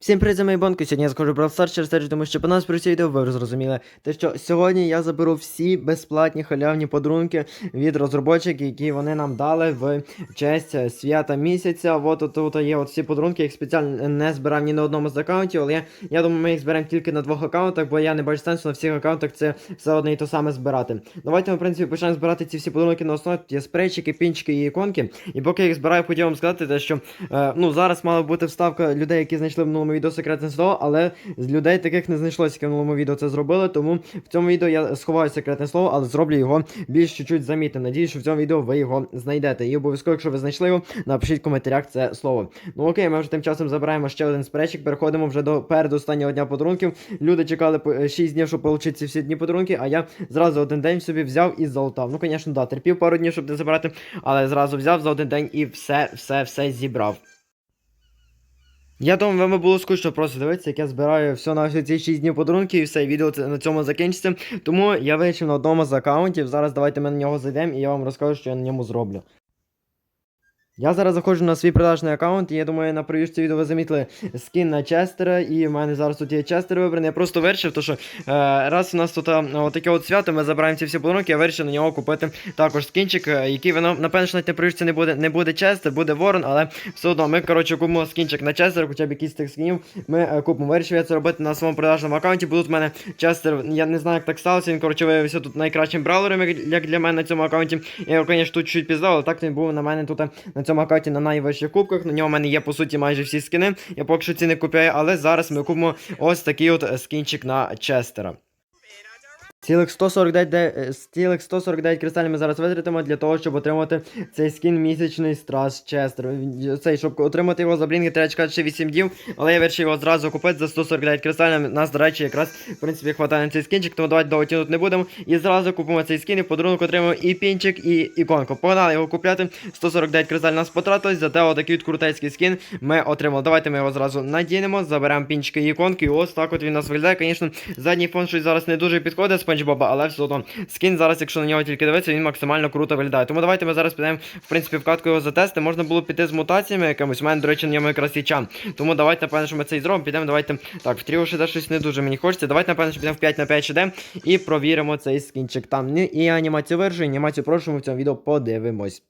Всім привіт, це мої банки. Сьогодні я схожу Brawl Stars через тому що по нас про це відео ви зрозуміли. Те, що сьогодні я заберу всі безплатні халявні подарунки від розробників, які вони нам дали в честь е, свята місяця. От тут, є от всі подарунки, їх спеціально не збирав ні на одному з аккаунтів, але я, я думаю, ми їх зберемо тільки на двох аккаунтах, бо я не бачу сенсу на всіх аккаунтах це все одне і то саме збирати. Давайте ми, в принципі, почнемо збирати ці всі подарунки на основі. Є спрейчики, пінчики і іконки. І поки я їх збираю, хотів вам сказати, те, що е, ну, зараз мала бути вставка людей, які знайшли в минулому відео секретне слово, але з людей таких не знайшлося, які в минулому відео це зробили. Тому в цьому відео я сховаю секретне слово, але зроблю його більш чуть-чуть замітним. Надіюсь, що в цьому відео ви його знайдете. І обов'язково, якщо ви знайшли його, напишіть в коментарях це слово. Ну окей, ми вже тим часом забираємо ще один спречик, переходимо вже до передостаннього дня подарунків. Люди чекали по 6 днів, щоб отримати всі дні подарунки, а я зразу один день собі взяв і залутав. Ну, звісно, да, терпів пару днів, щоб не забрати, але зразу взяв за один день і все, все, все зібрав. Я думаю, вам було скучно просто дивитися, як я збираю все на всі ці 6 днів подарунків і все, відео це на цьому закінчиться. Тому я вирішив на одному з аккаунтів. Зараз давайте ми на нього зайдемо і я вам розкажу, що я на ньому зроблю. Я зараз заходжу на свій продажний аккаунт, і я думаю, на previous відео ви замітили скін на Честера, і в мене зараз тут є Честер вибраний. Я просто вирішив, то що е, раз у нас тут е, таке от свято, ми забираємо ці всі подарунки, я вирішив на нього купити також скінчик, е, який воно, напевно, що навіть на previous не буде, не буде Честер, буде Ворон, але все одно ми, коротше, купимо скінчик на Честер, хоча б якийсь тих скінів ми е, купимо. Вирішив я це робити на своєму продажному аккаунті, бо тут в мене Честер, я не знаю, як так сталося, він, коротше, виявився тут найкращим бравлером, як- як для мене на цьому аккаунті. Я його, звісно, тут чуть піздав, але так він був на мене тут е, на цьому акаті на найвищих кубках. На нього в мене є по суті майже всі скини. Я поки що ці не купляю, але зараз ми купимо ось такий от е, скінчик на Честера. Цілих 149, де- е, цілих 149 кристалів ми зараз витратимо для того, щоб отримати цей скін місячний страж Честер. Цей, щоб отримати його за блінки, треба чекати ще 8 днів, але я вирішив його зразу купити за 149 кристалів. Нас, до речі, якраз в принципі хватає на цей скінчик, тому давайте довго тягнути не будемо. І зразу купимо цей скін і в подарунок отримаємо і пінчик, і іконку. Погнали його купляти. 149 кристалів нас потратилось, зате отакий от крутецький скін ми отримали. Давайте ми його зразу надінемо, заберемо пінчики і іконки, і ось так от він нас виглядає. Звісно, задній фон щось зараз не дуже підходить Спанч Баба але все одно скін зараз, якщо на нього тільки дивитися, він максимально круто виглядає. Тому давайте ми зараз підемо, в принципі, в катку його затести. Можна було піти з мутаціями якимось. У мене, до речі, на ньому якраз є чан. Тому давайте, напевно, що ми це і зробимо. Підемо, давайте. Так, в тріо ще щось не дуже мені хочеться. Давайте, напевно, що підемо в 5 на 5 ще і провіримо цей скінчик там. Ну, І анімацію виржу, і анімацію прошу, ми в цьому відео подивимось.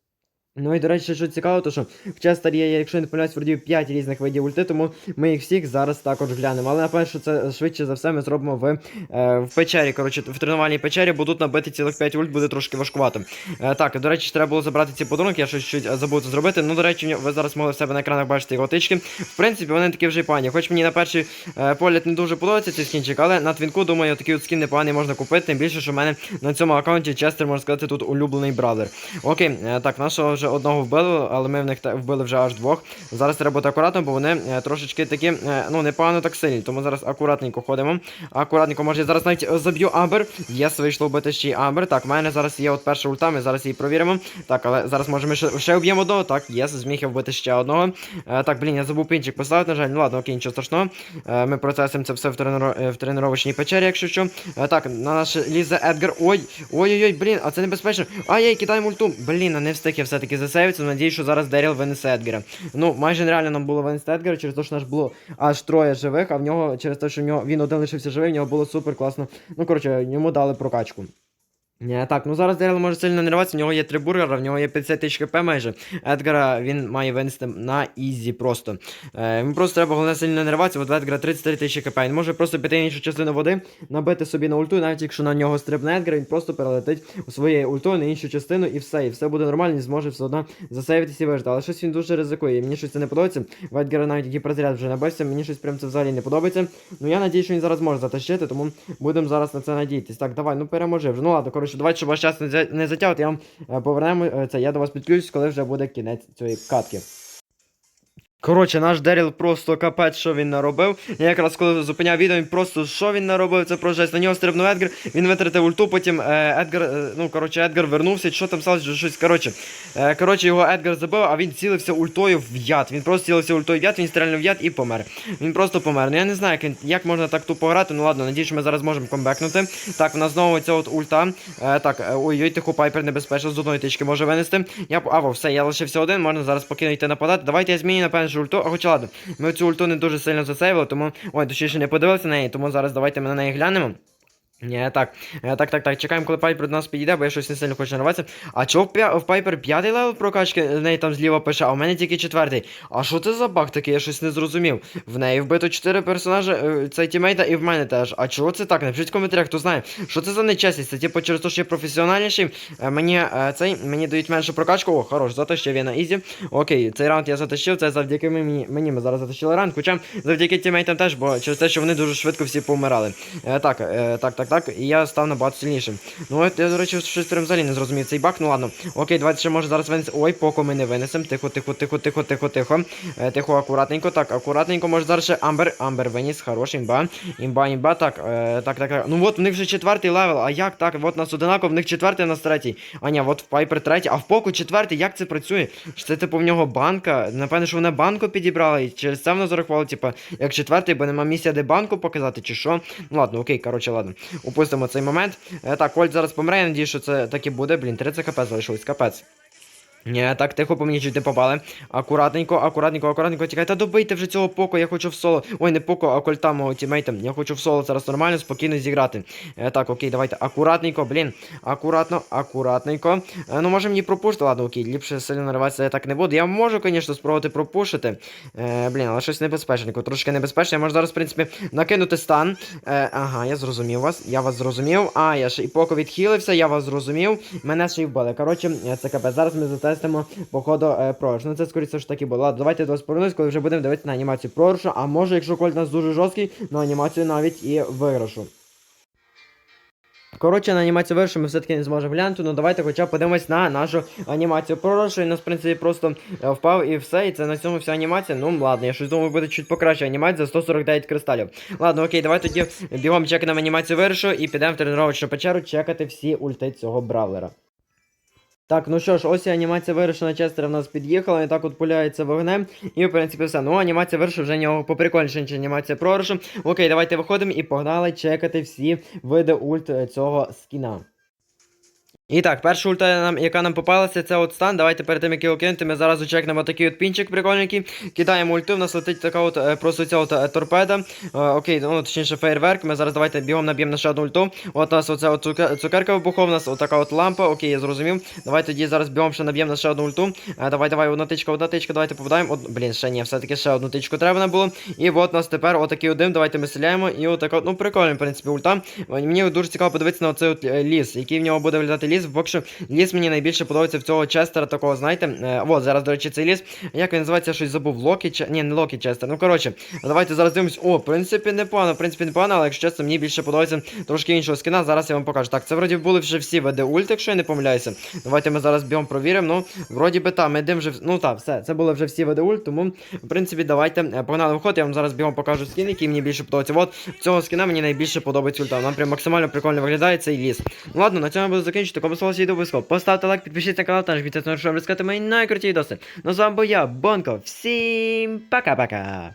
Ну і до речі, що цікаво, то що в Честері є, якщо не помиляюсь, вроді 5 різних видів ульти, тому ми їх всіх зараз також глянемо. Але напевно, що це швидше за все ми зробимо в, е, в печері, коротше, в тренувальній печері, бо тут набити цілих 5 ульт буде трошки важкувато. Е, так, до речі, треба було забрати ці подарунки, я щось чуть забув це зробити. Ну, до речі, ви зараз могли в себе на екранах бачити його тички. В принципі, вони такі вже й пані. Хоч мені на перший е, погляд не дуже подобається цей скінчик, але на твінку, думаю, такий от скін непоганий можна купити. Тим більше, що в мене на цьому аккаунті Честер, можна сказати, тут улюблений бразер. Окей, е, так, нашого вже одного вбили, але ми в них вбили вже аж двох. Зараз треба бути акуратно, бо вони е, трошечки такі, е, ну, непогано так сильні. Тому зараз акуратненько ходимо. Акуратненько, може, я зараз навіть е, заб'ю Амбер. Єс, вийшло вбити ще Амбер. Так, в мене зараз є от перша ульта, ми зараз її провіримо. Так, але зараз може ми ще, ще вб'ємо одного. Так, єс, зміг я вбити ще одного. Так, блін, я забув пінчик поставити, на жаль. Ну ладно, окей, нічого страшного. Ми процесимо це все в, тренро... е, в тренувачній печері, якщо що. Так, на наш лізе Едгар. Ой, ой-ой-ой, блін, а це небезпечно. Ай-яй, кидаємо ульту. Блін, не встиг я все-таки засейвитися. Надіюсь, що зараз Деріл винесе Едгера. Ну, майже нереально нам було винести Едгера, через те, що наш було аж троє живих, а в нього, через те, що в нього він один лишився живий, в нього було супер класно. Ну, коротше, йому дали прокачку. Ні, так, ну зараз Дерел може сильно нерватися, в нього є три бургера, в нього є 50 тисяч хп майже. Едгара він має винести на ізі просто. Е, йому просто треба головне сильно нерватися, от в Едгара 33 тисячі хп. Він може просто піти іншу частину води, набити собі на ульту, і навіть якщо на нього стрибне Едгар, він просто перелетить у своєю ультою на іншу частину і все. І все буде нормально, він зможе все одно засейвитися і вижити. Але щось він дуже ризикує. І мені щось це не подобається. В Едгара навіть гіперзаряд вже набився, мені щось прям це взагалі не подобається. Ну я надію, що він зараз може затащити, тому будемо зараз на це надіятись. Так, давай, ну переможи вже. Ну ладно, коротше, давайте, щоб ваш час не за- затягувати, я вам е, повернемо е, це. Я до вас підключусь, коли вже буде кінець цієї катки. Коротше, наш Деріл просто капець, що він наробив. Я якраз коли зупиняв відео, він просто що він наробив, це про жесть. На нього стрибнув Едгар, він витратив ульту, потім е, Едгар, е, ну коротше, Едгар вернувся, що там сталося, щось. Коротше, е, коротше, його Едгар забив, а він цілився ультою в яд. Він просто цілився ультою в яд, він стрельнув в яд і помер. Він просто помер. Ну я не знаю, як, як можна так тупо грати. Ну ладно, надіюсь, що ми зараз можемо комбекнути. Так, в нас знову ця от ульта. Е, так, е, ой-ой, тихо, пайпер небезпечно, з одної тички може винести. Я аво, все, я лишився один, можна зараз спокійно йти нападати. Давайте я зміню, напевно, що ульту. А хоча ладно, ми цю ульту не дуже сильно засейвили, тому. Ой, точніше не подивилися на неї, тому зараз давайте ми на неї глянемо. Ні, так, Е, так, так, так, чекаємо, коли Пайпер до нас підійде, бо я щось не сильно хочу нарватися. А чого в, Пайпер п'ятий левел прокачки, в неї там зліва пише, а в мене тільки четвертий. А що це за баг такий, я щось не зрозумів. В неї вбито чотири персонажі, е, цей тімейта і в мене теж. А чого це так? Напишіть в коментарях, хто знає. Що це за нечесність? Це типу через те, що я професіональніший. Е, Мені цей, мені дають меншу прокачку. О, хорош, затащив я на ізі. Окей, цей раунд я затащив, це завдяки мені, мені ми зараз затащили раунд, хоча завдяки тімейтам теж, бо через те, що вони дуже швидко всі помирали. Так, так, так, так. І я став набагато сильнішим. Ну от я, до речі, щось взагалі не зрозумів цей баг. Ну ладно. Окей, давайте ще може зараз винести. Ой, поки ми не винесемо. Тихо, тихо, тихо, тихо, тихо, тихо. Е, тихо, акуратненько. Так, акуратненько, може зараз ще Амбер. Амбер виніс, хороший імба. Імба, імба. Так, е, так, так, так. Ну от у них вже четвертий левел. А як так? От нас одинаково, в них четвертий, у нас третій. А ні, от в Пайпер третій, а в Поку четвертий. Як це працює? Це типу в нього банка? Напевно, що вона банку підібрала, і через це вона зарахувала, типу, як четвертий, бо нема місця, де банку показати, чи що. Ну ладно, окей, коротше, ладно. Упустимо цей момент. Е, так, Кольт зараз помре, я надію, що це так і буде. Блін, 30 хп залишилось, капець. Ні, так, тихо, по мені чуть не попали. Акуратненько, акуратненько, акуратненько, тікай. Та добийте вже цього поко, я хочу в соло. Ой, не поко, а кольта мого тімейта. Я хочу в соло зараз нормально, спокійно зіграти. Е, так, окей, давайте. Акуратненько, блін. Акуратно, акуратненько. Е, ну, може мені пропушити. Ладно, окей, ліпше сильно нариватися я так не буду. Я можу, звісно, спробувати пропушити. Е, блін, але щось небезпечненько, трошки небезпечно. Я можу зараз, в принципі, накинути стан. Е, ага, я зрозумів вас. Я вас зрозумів. А, я ще і поко відхилився, я вас зрозумів. Мене ще й вбили. Коротше, е, це капець. Зараз ми затестимо, походу, е, пророж. Ну це скоріше ж таки було. Давайте до повернусь, коли вже будемо дивитися на анімацію пророша. А може, якщо кольт нас дуже жорсткий, на анімацію навіть і виграшу. Коротше, на анімацію виршу ми все-таки не зможемо глянути, ну давайте хоча б подивимось на нашу анімацію пророшу. Він нас, в принципі, просто е, впав і все, і це на цьому вся анімація. Ну, ладно, я щось думаю, буде чуть покраще анімація за 149 кристалів. Ладно, окей, давай тоді бігом чекнемо анімацію виршу і підемо в тренувачну печеру чекати всі ульти цього бравлера. Так, ну що ж, ось і анімація вирішена Честера в нас під'їхала, і так от пуляється вогнем. І в принципі все. Ну, анімація вирішена, вже нього поприкольніше, ніж анімація пророшу. Окей, давайте виходимо і погнали чекати всі види ульт цього скіна. І так, перша ульта, нам, яка нам попалася, це от стан. Давайте перед тим, як його кинути, ми зараз чекнемо такий от пінчик прикольненький. Кидаємо ульту, в нас летить така от е, просто ця от е, торпеда. Е, окей, ну точніше фейерверк. Ми зараз давайте бігом наб'ємо на ще одну ульту. От у нас оця от цукерка вибухова, у нас отака от лампа. Окей, я зрозумів. Давайте тоді зараз бігом ще наб'ємо на ще одну ульту. Давай, давай, одна тичка, одна тичка, давайте попадаємо. Од... Блін, ще ні, все-таки ще одну тичку треба було. І от у нас тепер отакий один. Давайте ми стріляємо. І от, ну прикольно, в принципі, ульта. Мені дуже цікаво подивитися на оцей от ліс, який в нього буде виглядати ліс. Поки що ліс мені найбільше подобається в цього Честера, такого, знаєте. Е, от, зараз, до речі, цей ліс. Як він називається, щось забув. Локі Че- Ні, не Локі Честер. Ну коротше, давайте зараз дивимось. О, в принципі, непогано, в принципі, непогано, але якщо чесно, мені більше подобається трошки іншого скіна. Зараз я вам покажу. Так, це вроді були вже всі ВД ульт, якщо я не помиляюся. Давайте ми зараз бігом провіримо. Ну, вроді би там, ми йдемо вже. Ну так, все, це були вже всі ВД ульт, тому, в принципі, давайте е, погнали вход. Я вам зараз бігом покажу скін, який мені більше подобається. От цього скіна мені найбільше подобається ульта. Нам прям максимально прикольно виглядає цей ліс. Ну ладно, на цьому я буду закінчити. Відео обов'язково. Поставте лайк, підпишіться на канал, та нажміть на щоб розказати мої найкруті відоси. Ну з вами був я, Бонко. Всім пока-пока.